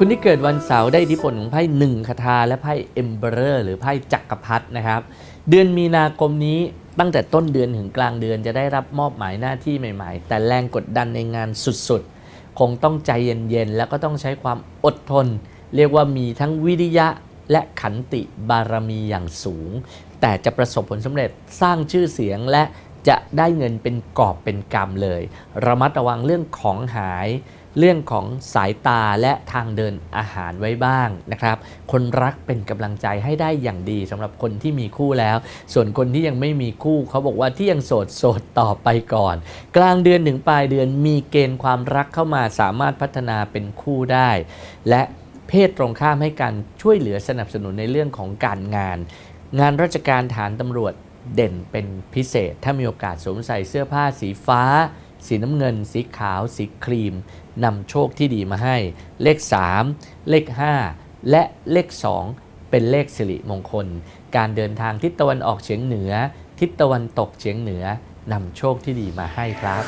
คุณที่เกิดวันเสาร์ได้อิทธิพลของไพ่หนึ่งคาถาและไพ่เอมเบอร์หรือไพ่จักรพรรดินะครับ เดือนมีนาคมนี้ตั้งแต่ต้นเดือนถึงกลางเดือนจะได้รับมอบหมายหน้าที่ใหม่ๆ แต่แรงกดดันในงานสุดๆ คงต้องใจเย็นๆ แล้วก็ต้องใช้ความอดทน เรียกว่ามีทั้งวิริยะและขันติบารมีอย่างสูง แต่จะประสบผลสำเร็จสร้างชื่อเสียงและจะได้เงินเป็นกอบเป็นกำเลย ระมัดระวังเรื่องของหาย เรื่องของสายตาและทางเดินอาหารไว้บ้างนะครับ คนรักเป็นกำลังใจให้ได้อย่างดีสำหรับคนที่มีคู่แล้ว ส่วนคนที่ยังไม่มีคู่เขาบอกว่าที่ยังโสดโสดต่อไปก่อน กลางเดือนถึงปลายเดือนมีเกณฑ์ความรักเข้ามาสามารถพัฒนาเป็นคู่ได้ และเพศตรงข้ามให้การช่วยเหลือสนับสนุนในเรื่องของการงาน งานราชการฐานตำรวจเด่นเป็นพิเศษ ถ้ามีโอกาสสวมใส่เสื้อผ้าสีฟ้า สีน้ำเงิน สีขาว สีครีมนำโชคที่ดีมาให้ เลข 3 เลข 5 และเลข 2 เป็นเลขสิริมงคล การเดินทางทิศตะวันออกเฉียงเหนือ ทิศตะวันตกเฉียงเหนือนำโชคที่ดีมาให้ครับ